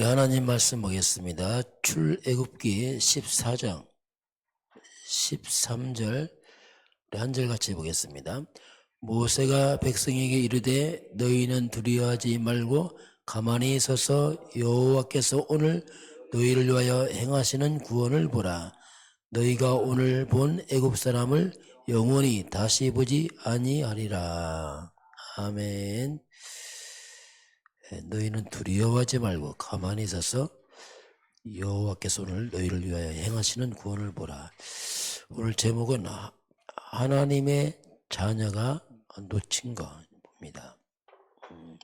하나님 말씀 보겠습니다. 출애굽기 14장 13절 우리 한절 같이 보겠습니다. 모세가 백성에게 이르되 너희는 두려워하지 말고 가만히 서서 여호와께서 오늘 너희를 위하여 행하시는 구원을 보라. 너희가 오늘 본 애굽 사람을 영원히 다시 보지 아니하리라. 아멘. 예, 너희는 두려워하지 말고 가만히 서서 여호와께서 오늘 너희를 위하여 행하시는 구원을 보라. 오늘 제목은 하- 하나님의 자녀가 놓친 것입니다. 음.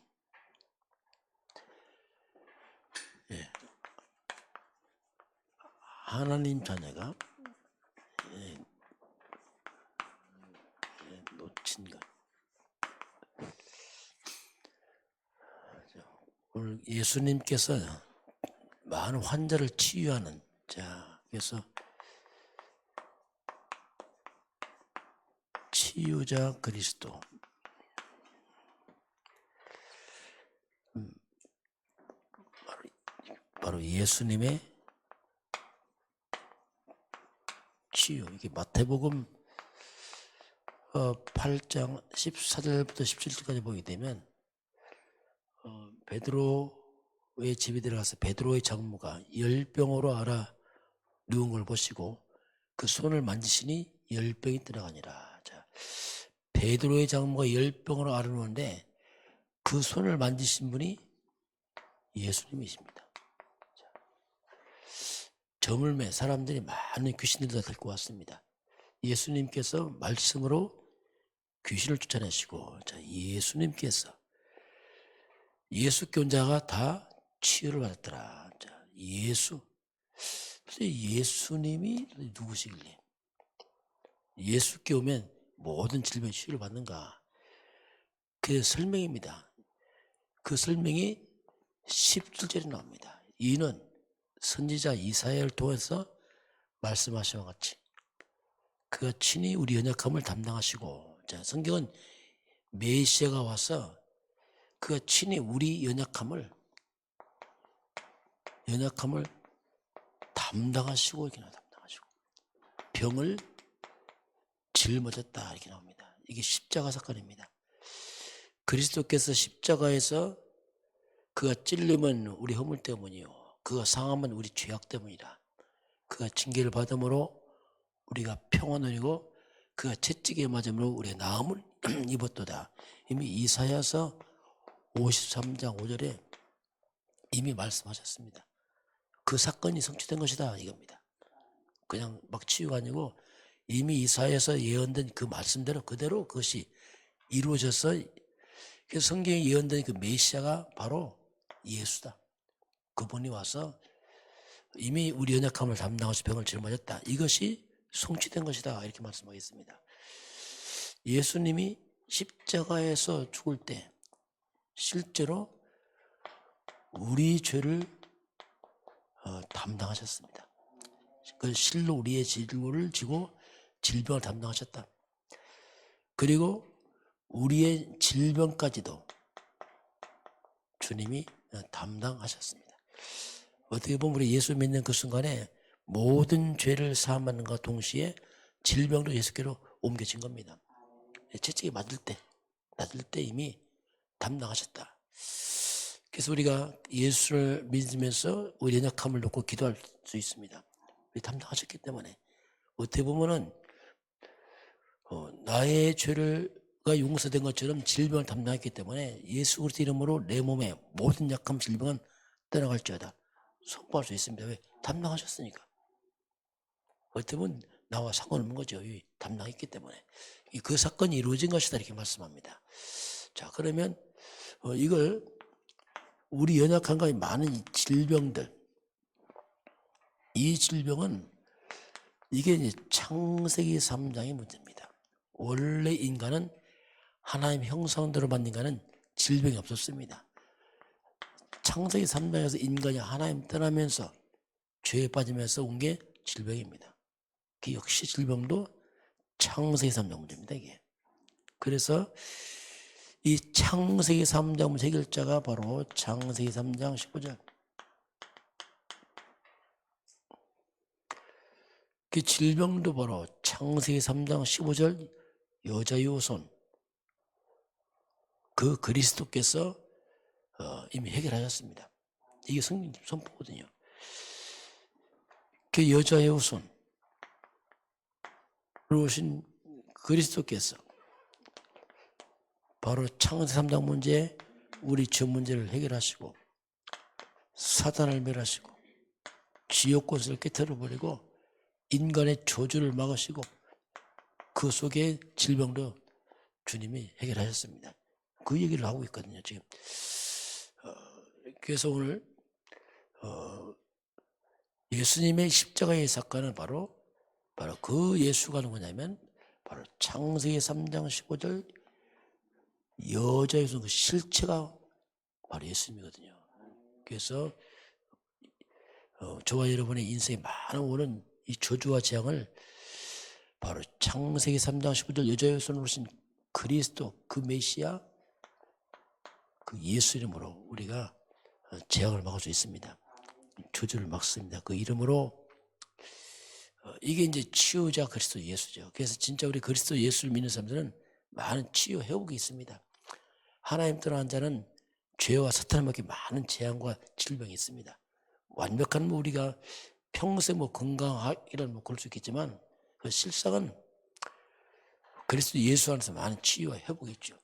예. 하나님 자녀가 예, 예, 놓친 것. 오늘 예수님께서 많은 환자를 치유하는 자 그래서 치유자 그리스도. 음, 바로, 예수님의 치유. 이게 마태복음 어, 8장 14절부터 17절까지 보게 되면 어, 베드로의 집에 들어가서 베드로의 장모가 열병으로 알아 누운 걸 보시고 그 손을 만지시니 열병이 들어가니라. 자, 베드로의 장모가 열병으로 알아 누는데 그 손을 만지신 분이 예수님이십니다. 자, 저물매 사람들이 많은 귀신들도 데리고 왔습니다. 예수님께서 말씀으로 귀신을 쫓아내시고 자, 예수님께서 예수께 온 자가 다 치유를 받았더라. 자, 예수. 그래서 예수님이 누구시길래? 예수께 오면 모든 질병 치유를 받는가? 그 설명입니다. 그 설명이 17절에 나옵니다. 이는 선지자 이사야를 통해서 말씀하신 것 같이 그가 친히 우리 연약함을 담당하시고 자, 성경은 메시아가 와서 그가 친히 우리 연약함을 연약함을 담당하시고 이렇게 나 담당하시고 병을 짊어졌다 이렇게 나옵니다. 이게 십자가 사건입니다. 그리스도께서 십자가에서 그가 찔림은 우리 허물 때문이요. 그가 상함은 우리 죄악 때문이라. 그가 징계를 받음으로 우리가 평안을 그가 채찍에 맞음으로 우리의 나음을 입었도다. 이미 이사야서 53장 5절에 이미 말씀하셨습니다. 그 사건이 성취된 것이다 이겁니다. 그냥 막 치유가 아니고 이미 이사야에서 예언된 그 말씀대로 그대로 그것이 이루어져서 그래서 성경에 예언된 그 메시아가 바로 예수다. 그분이 와서 이미 우리 연약함을 담당하시 병을 짊어졌다. 이것이 성취된 것이다. 이렇게 말씀하겠습니다. 예수님이 십자가에서 죽을 때 실제로 우리 죄를 어, 담당하셨습니다. 그 실로 우리의 질고를 지고 질병을 담당하셨다. 그리고 우리의 질병까지도 주님이 어, 담당하셨습니다. 어떻게 보면 우리 예수 믿는 그 순간에 모든 죄를 사함하는과 동시에 질병도 예수께로 옮겨진 겁니다. 채찍에 맞을 때, 맞을 때 이미 담당하셨다. 그래서 우리가 예수를 믿으면서 우리 연약함을 놓고 기도할 수 있습니다. 우리 담당하셨기 때문에 어떻게 보면은 어, 나의 죄를가 용서된 것처럼 질병을 담당했기 때문에 예수 그리스도 이름으로 내 몸에 모든 약함 질병은 떠나갈지어다 선포할 수 있습니다. 왜 담당하셨으니까. 어떻게 보면 나와 상관없는 거죠. 이 담당했기 때문에 이그 사건이 이루어진 것이다 이렇게 말씀합니다. 자 그러면 어, 이걸 우리 연약한가 많은 이 질병들 이 질병은 이게 창세기 3장의 문제입니다. 원래 인간은 하나님 형상대로 만든 인간은 질병이 없었습니다. 창세기 3장에서 인간이 하나님 떠나면서 죄에 빠지면서 온 게 질병입니다. 그 역시 질병도 창세기 3장 문제입니다. 이게. 그래서 이 창세기 3장 해결자가 바로 창세기 3장 19절. 그 질병도 바로 창세기 3장 15절 여자의 후손 그 그리스도께서 어, 이미 해결하셨습니다. 이게 성경 선포거든요. 그 여자의 후손 오신 그리스도께서 바로 창세 3장 문제 우리 전 문제를 해결하시고 사단을 멸하시고 지옥 곳을 깨뜨려 버리고 인간의 저주를 막으시고 그 속에 질병도 주님이 해결하셨습니다. 그 얘기를 하고 있거든요, 지금. 어, 그래서 오늘 어, 예수님의 십자가의 사건은 바로 바로 그 예수가 누구냐면 바로 창세기 3장 15절 여자에서 그 실체가 바로 예수님이거든요. 그래서 어, 저와 여러분의 인생에 많은 오는 이 저주와 재앙을 바로 창세기 3장 15절 여자의 손으로 오신 그리스도 그 메시아 그 예수 이름으로 우리가 어, 재앙을 막을 수 있습니다. 저주를 막습니다. 그 이름으로 어, 이게 이제 치유자 그리스도 예수죠. 그래서 진짜 우리 그리스도 예수를 믿는 사람들은 많은 치유 회복이 있습니다. 하나님 떠난 자는 죄와 먹기 많은 재앙과 질병이 있습니다. 완벽한 뭐 우리가 평생 뭐 건강하기란 뭐 그럴 수 있겠지만 그 실상은 그리스도 예수 안에서 많은 치유와 회복이 있죠.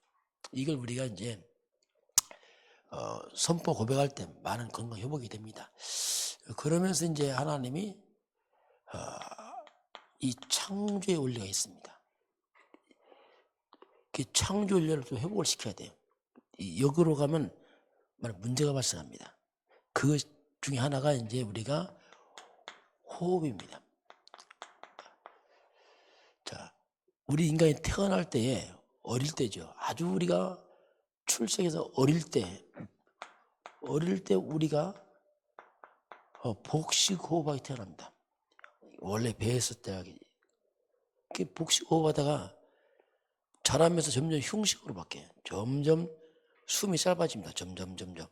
이걸 우리가 이제 어, 선포 고백할 때 많은 건강 회복이 됩니다. 그러면서 이제 하나님이 어, 이 창조의 원리가 있습니다. 그 창조 원리를 또 회복을 시켜야 돼요. 이 역으로 가면 문제가 발생합니다. 그 중에 하나가 이제 우리가 호흡입니다. 자, 우리 인간이 태어날 때에 어릴 때죠. 아주 우리가 출생해서 어릴 때, 어릴 때 우리가 어, 복식 호흡하게 태어납니다. 원래 배에서 때하기. 복식 호흡하다가 자라면서 점점 흉식으로 바뀌어요. 점점 숨이 짧아집니다. 점점, 점점.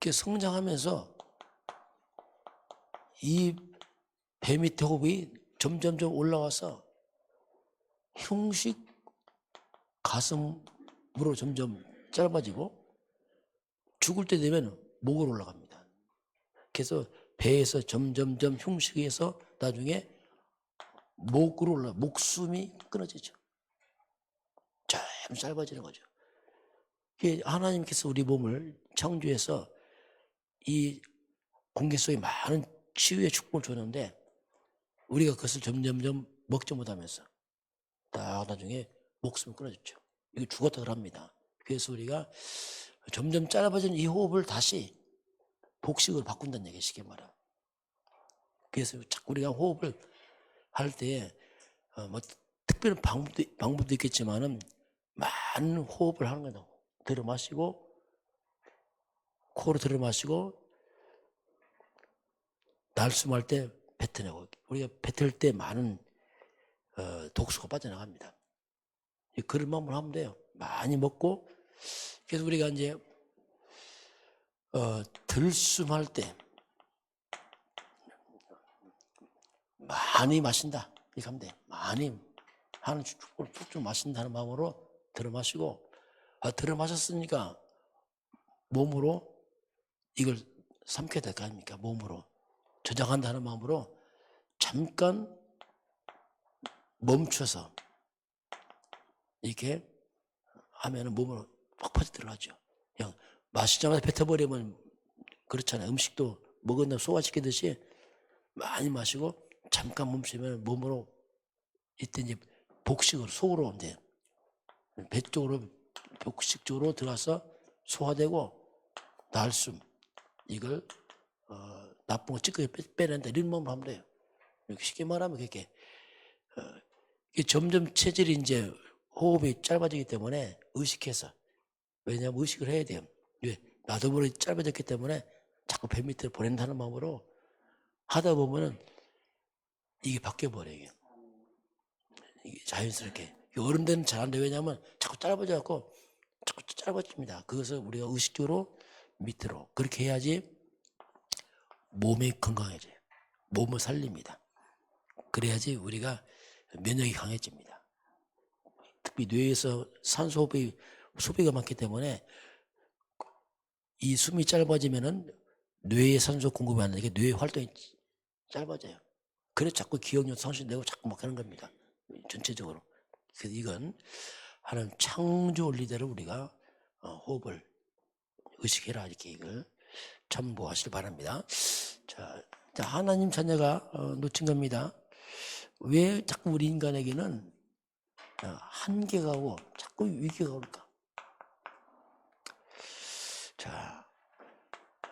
그 성장하면서 이 배 밑에 호흡이 점점점 올라와서 흉식 가슴으로 점점 짧아지고 죽을 때 되면 목으로 올라갑니다. 그래서 배에서 점점점 흉식에서 나중에 목으로 올라 목숨이 끊어지죠. 좀 짧아지는 거죠. 하나님께서 우리 몸을 창조해서 이 공기 속에 많은 치유의 축복을 줬는데 우리가 그것을 점점점 먹지 못하면서 딱 나중에 목숨을 끊어졌죠. 이거 죽었다 그럽니다. 그래서 우리가 점점 짧아진 이 호흡을 다시 복식으로 바꾼다는 얘기 쉽게 말하. 그래서 자꾸 우리가 호흡을 할 때에 어, 뭐 특별한 방법도, 방법도 있겠지만은 많은 호흡을 하는 거다. 들어 마시고 코로 들어 마시고 날숨할 때 뱉어내고 우리가 뱉을 때 많은 어, 독소가 빠져나갑니다. 그런 마음으로 하면 돼요. 많이 먹고 그래서 우리가 이제 어, 들숨할 때 많이 마신다 이렇게 하면 돼. 많이 하는 축복을 푹쭉 마신다는 마음으로 들어 마시고 아, 들어 마셨으니까 몸으로 이걸 삼켜야 될 거 아닙니까? 몸으로 저장한다는 마음으로 잠깐 멈춰서 이렇게 하면은 몸으로 팍 퍼져 들어가죠. 그냥 마시자마자 뱉어버리면 그렇잖아요. 음식도 먹은 다음 소화시키듯이 많이 마시고 잠깐 멈추면 몸으로 이때 이제 복식으로 속으로 이제 배 쪽으로 복식 쪽으로 들어가서 소화되고 날숨 이걸 어, 나쁜 거 찌꺼기 빼- 빼낸다 이런 마음으로 하면 돼요. 이렇게 쉽게 말하면 그렇게 어, 점점 체질이 이제 호흡이 짧아지기 때문에 의식해서 왜냐하면 의식을 해야 돼요. 왜 나도 모르게 짧아졌기 때문에 자꾸 배 밑으로 보낸다는 마음으로 하다 보면은 이게 바뀌어 버려요. 이게 자연스럽게 이게 어른들은 잘하는데 왜냐하면 자꾸 짧아져갖고 자꾸 짧아집니다. 그것을 우리가 의식적으로 밑으로 그렇게 해야지 몸이 건강해져요. 몸을 살립니다. 그래야지 우리가 면역이 강해집니다. 특히 뇌에서 산소 소비, 소비가 많기 때문에 이 숨이 짧아지면은 뇌에 산소 공급이 안 되니까 뇌 활동이 짧아져요. 그래서 자꾸 기억력 상실되고 자꾸 막 하는 겁니다. 전체적으로. 이건 하나님 창조 원리대로 우리가 어, 호흡을 의식해라 이렇게 이걸 참고하시길 바랍니다. 자, 자, 하나님 자녀가 어, 놓친 겁니다. 왜 자꾸 우리 인간에게는 어, 한계가 오고 자꾸 위기가 올까? 자,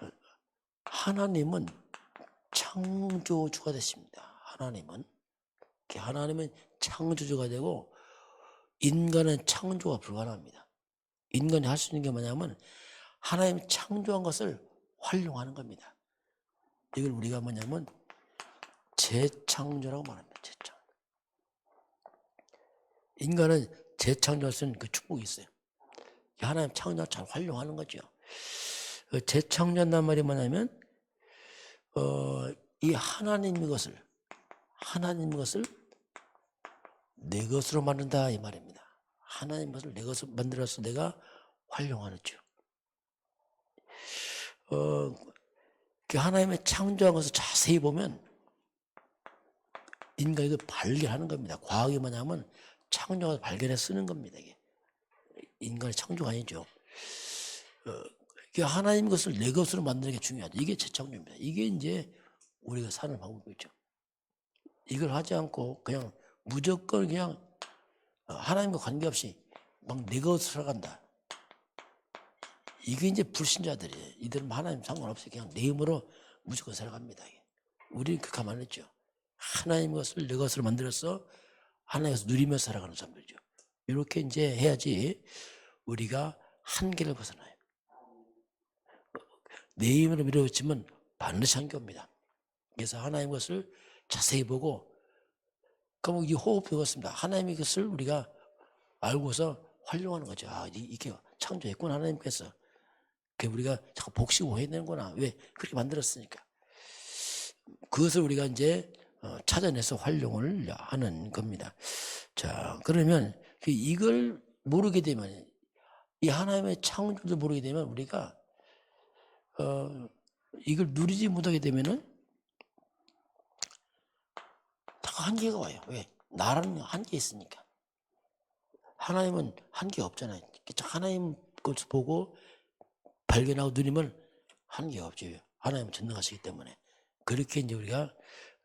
어, 하나님은 창조주가 되십니다. 하나님은 하나님은 창조주가 되고 인간은 창조가 불가능합니다. 인간이 할 수 있는 게 뭐냐면 하나님 창조한 것을 활용하는 겁니다. 이걸 우리가 뭐냐면 재창조라고 말합니다. 재창. 인간은 재창조할 수 있는 그 축복이 있어요. 하나님 창조 잘 활용하는 거죠. 그 재창조한단 말이 뭐냐면 어, 이 하나님 것을 하나님 것을 내 것으로 만든다 이 말입니다. 하나님 것을 내 것으로 만들어서 내가 활용하는 죠. 어, 그 하나님의 창조한 것을 자세히 보면 인간이 그 발견하는 겁니다. 과학이 뭐냐면 창조가 발견해 쓰는 겁니다. 이게 인간의 창조가 아니죠. 어, 그 하나님 것을 내 것으로 만드는 게 중요하죠. 이게 재창조입니다. 이게 이제 우리가 사는 방법이죠. 이걸 하지 않고 그냥 무조건 그냥 어, 하나님과 관계없이 막 내 것으로 간다. 이게 이제 불신자들이에요. 이들은 하나님 상관없이 그냥 내 힘으로 무조건 살아갑니다. 우리는 그 가만 했죠. 하나님 것을 내 것으로 만들어서 하나님 것을 누리며 살아가는 사람들이죠. 이렇게 이제 해야지 우리가 한계를 벗어나요. 내 힘으로 밀어붙이면 반드시 한계입니다. 그래서 하나님 것을 자세히 보고 그럼 이 호흡 배웠습니다. 하나님의 것을 우리가 알고서 활용하는 거죠. 아, 이- 이게 창조했구나 하나님께서. 그 우리가 자꾸 복시고 해야 되는구나. 왜 그렇게 만들었으니까. 그것을 우리가 이제 어, 찾아내서 활용을 하는 겁니다. 자, 그러면 그 이걸 모르게 되면 이 하나님의 창조를 모르게 되면 우리가 어, 이걸 누리지 못하게 되면은 자꾸 한계가 와요. 왜? 나라는 한계 있으니까. 하나님은 한계 없잖아요. 하나님 것을 보고 발견하고 누리면 한계가 없죠. 하나님은 전능하시기 때문에. 그렇게 이제 우리가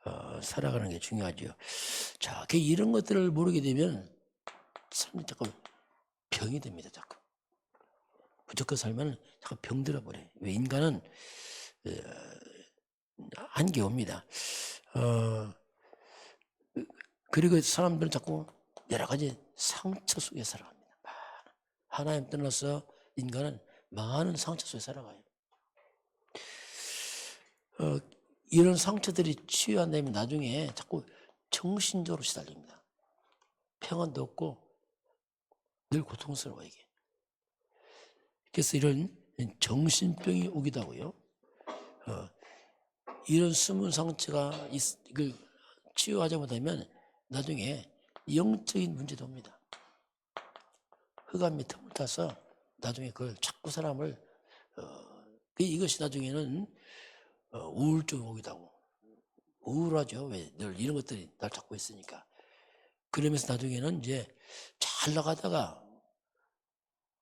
어, 살아가는 게 중요하죠. 자, 그 이런 것들을 모르게 되면 사람이 자꾸 병이 됩니다. 자꾸. 무조건 살면 자꾸 병들어 버려요. 왜 인간은 어, 한계 옵니다. 어, 그리고 사람들은 자꾸 여러 가지 상처 속에 살아갑니다. 하나님 떠나서 인간은 많은 상처 속에 살아가요. 어, 이런 상처들이 치유 안 되면 나중에 자꾸 정신적으로 시달립니다. 평안도 없고 늘 고통스러워 이게. 그래서 이런 정신병이 오기도 하고요. 어, 이런 숨은 상처가 있, 치유하지 못하면 나중에 영적인 문제도 옵니다. 흑암이 틈을 타서 나중에 그걸 자꾸 사람을 어, 그 이것이 나중에는 어, 우울증이 오기도 하고 우울하죠. 왜 늘 이런 것들이 날 잡고 있으니까. 그러면서 나중에는 이제 잘 나가다가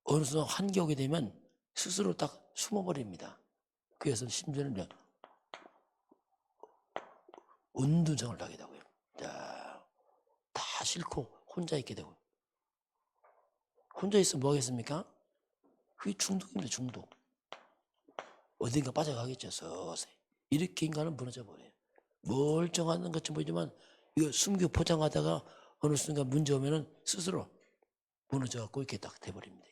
어느 순간 오게 되면 스스로 딱 숨어버립니다. 그래서 심지어는 은둔생을 하게 되고요. 자, 다 싫고 혼자 있게 되고. 혼자 있으면 뭐 하겠습니까? 그게 중독입니다, 중독. 어딘가 빠져가겠죠, 서서히. 이렇게 인간은 무너져 버려요. 멀쩡한 것처럼 보이지만 이거 숨겨 포장하다가 어느 순간 문제 오면은 스스로 무너져 갖고 이렇게 딱 돼버립니다.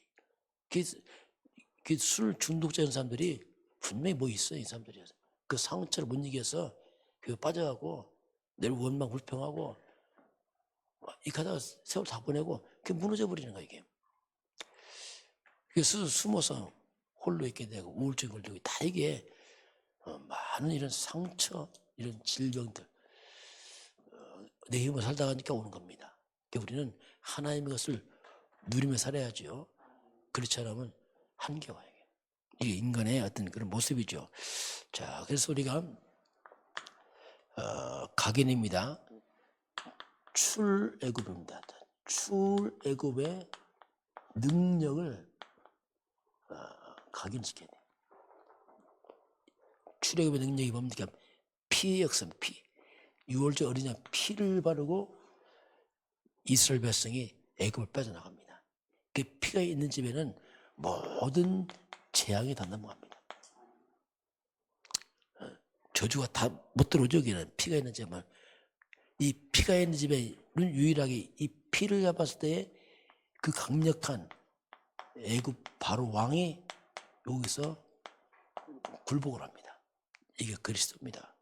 그술 중독자인 사람들이 분명히 뭐 있어요, 이 사람들이. 그 상처를 못 이겨서 그 빠져가고 늘 원망 불평하고 이렇게 하다가 세월 다 보내고 그게 무너져 버리는 거야, 이게. 그래서 숨어서 홀로 있게 되고 우울증 걸리고 다 이게 어, 많은 이런 상처, 이런 질병들 어, 내 힘으로 살다 가니까 오는 겁니다. 그러니까 우리는 하나님의 것을 누리며 살아야죠. 그렇지 않으면 한계와 이게. 이게 인간의 어떤 그런 모습이죠. 자, 그래서 우리가 어, 각인입니다. 출애굽입니다. 출애굽의 능력을 어, 각인시켜야 돼요. 출애굽의 능력이 뭡니까? 피의 역사, 피. 6월절 어린 양 피를 바르고 이스라엘 백성이 애굽을 빠져나갑니다. 그 피가 있는 집에는 모든 재앙이 다 넘어갑니다. 어, 저주가 다 못 들어오죠, 여기는. 피가 있는 집만. 이 피가 있는 집에는 유일하게 이 피를 잡았을 때그 강력한 애굽 바로 왕이 여기서 굴복을 합니다. 이게 그리스도입니다.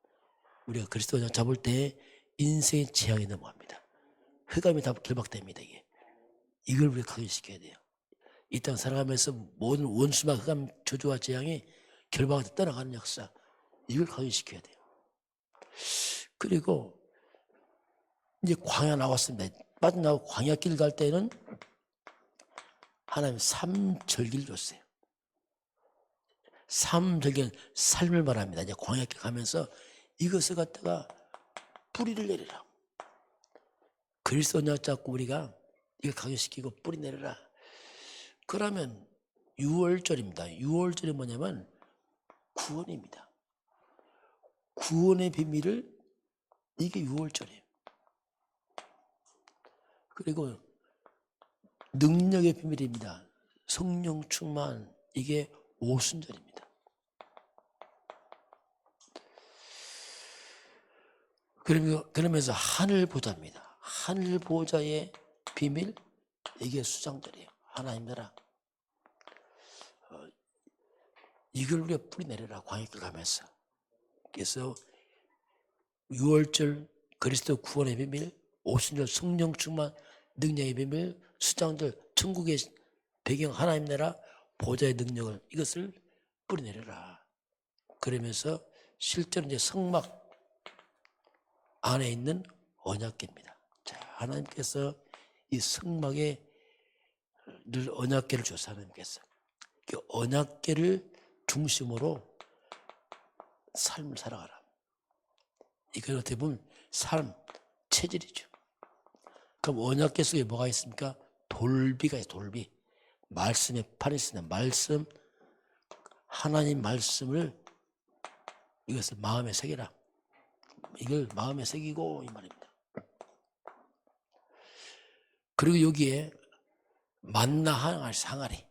우리가 그리스도 잡을 때 인생의 재앙이 넘어갑니다. 흑암이 다 결박됩니다. 이게 이걸 우리가 각인시켜야 돼요. 이 땅 살아가면서 모든 원수와 흑암 저주와 재앙이 결박을 떠나가는 역사 이걸 각인시켜야 돼요. 그리고 이제 광야 나왔습니다. 빠져나오고 광야 길 갈 때는 하나님 삼절기를 줬어요. 삼절기는 삶을 말합니다. 이제 광야 길 가면서 이것을 갖다가 뿌리를 내리라. 언약 잡고 우리가 이걸 강요시키고 뿌리 내려라. 그러면 6월절입니다. 6월절이 뭐냐면 구원입니다. 구원의 비밀을 이게 6월절이에요. 그리고 능력의 비밀입니다. 성령 충만 이게 오순절입니다. 그러면- 그러면서 하늘 보좌입니다. 하늘 보좌의 비밀 이게 수장절이에요. 하나님 나라. 어, 이걸 우리가 뿌리 내려라 광역길 가면서. 그래서 6월절 그리스도 구원의 비밀, 오순절 성령 충만 능력의 비밀, 수장절 천국의 배경 하나님 나라 보좌의 능력을 이것을 뿌리 내려라. 그러면서 실제로 이제 성막 안에 있는 언약계입니다. 자, 하나님께서 이 성막에 늘 언약계를 주셔서 하나님께서 그 언약계를 중심으로 삶을 살아가라. 이건 어떻게 보면 삶, 체질이죠. 그럼 언약계 속에 뭐가 있습니까? 돌비가 있어요, 돌비. 말씀에 판이 있으면 말씀, 하나님 말씀을 이것을 마음에 새기라. 이걸 마음에 새기고 이 말입니다. 그리고 여기에 만나 항아리.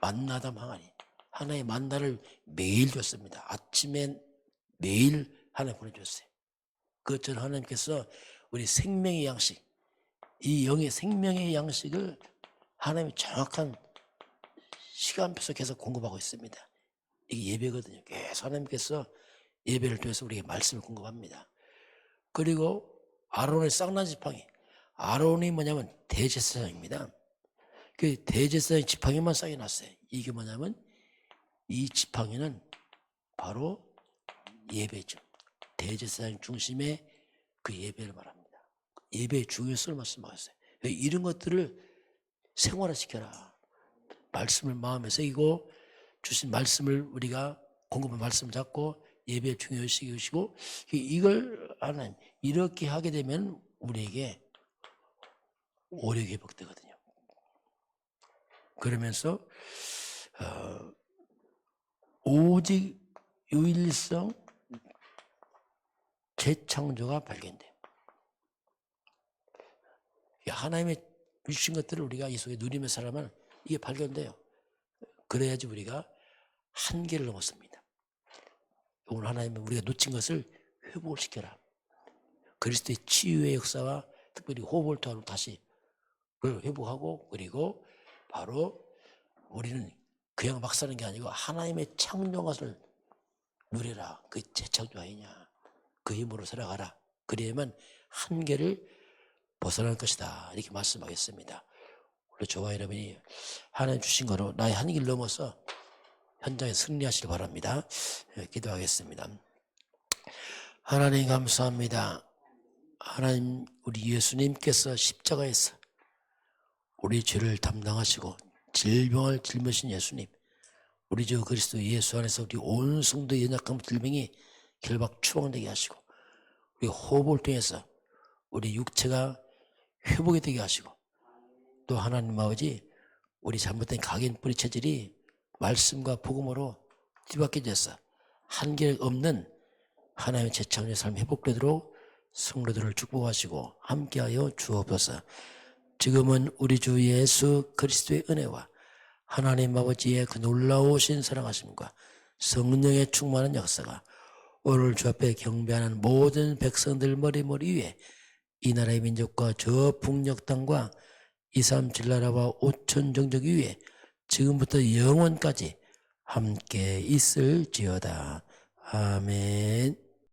만나담 항아리. 하나의 만나를 매일 줬습니다. 아침에 매일 하나 보내줬어요. 그것처럼 하나님께서 우리 생명의 양식, 이 영의 생명의 양식을 하나님이 정확한 시간표서 계속 공급하고 있습니다. 이게 예배거든요. 계속 하나님께서 예배를 통해서 우리에게 말씀을 공급합니다. 그리고 아론의 쌍난 지팡이. 아론이 뭐냐면 대제사장입니다. 그 대제사장 지팡이만 쌓여놨어요. 이게 뭐냐면 이 지팡이는 바로 예배죠. 대제사장 중심의 그 예배를 말합니다. 예배의 중요성을 말씀하셨어요. 이런 것들을 생활화시켜라. 말씀을 마음에 새기고 주신 말씀을 우리가 공급한 말씀을 잡고 예배의 중요시 여시고 이걸 하나님 이렇게 하게 되면 우리에게 오래 회복되거든요. 그러면서 어, 오직 유일성 재창조가 발견돼요. 이 하나님의 주신 것들을 우리가 이 속에 누리며 살아면 이게 발견돼요. 그래야지 우리가 한계를 넘었습니다. 오늘 하나님은 우리가 놓친 것을 회복을 시켜라. 그리스도의 치유의 역사와 특별히 호흡을 통하여 다시 회복하고 그리고 바로 우리는 그냥 막 사는 게 아니고 하나님의 창조것을 누려라. 그 재창조 아니냐. 그 힘으로 살아가라. 그래야만 한계를 벗어날 것이다. 이렇게 말씀하겠습니다. 우리 저와 여러분이 하나님 주신 거로 나의 한계를 넘어서 현장에 승리하시기 바랍니다. 예, 기도하겠습니다. 하나님 감사합니다. 하나님 우리 예수님께서 십자가에서 우리 죄를 담당하시고 질병을 짊으신 예수님 우리 주 그리스도 예수 안에서 우리 온 성도의 연약함 질병이 결박 추방되게 하시고 우리 호흡을 통해서 우리 육체가 회복이 되게 하시고 또 하나님 아버지 우리 잘못된 각인 뿌리 체질이 말씀과 복음으로 뒤바뀌어져서 한계 없는 하나님의 재창조의 삶이 회복되도록 성도들을 축복하시고 함께하여 주옵소서. 지금은 우리 주 예수 그리스도의 은혜와 하나님 아버지의 그 놀라우신 사랑하심과 성령의 충만한 역사가 오늘 주 앞에 경배하는 모든 백성들 머리머리 위에 이 나라의 민족과 저 북녘 땅과 이삼 칠 나라와 오천 종족 위에 지금부터 영원까지 함께 있을지어다. 아멘.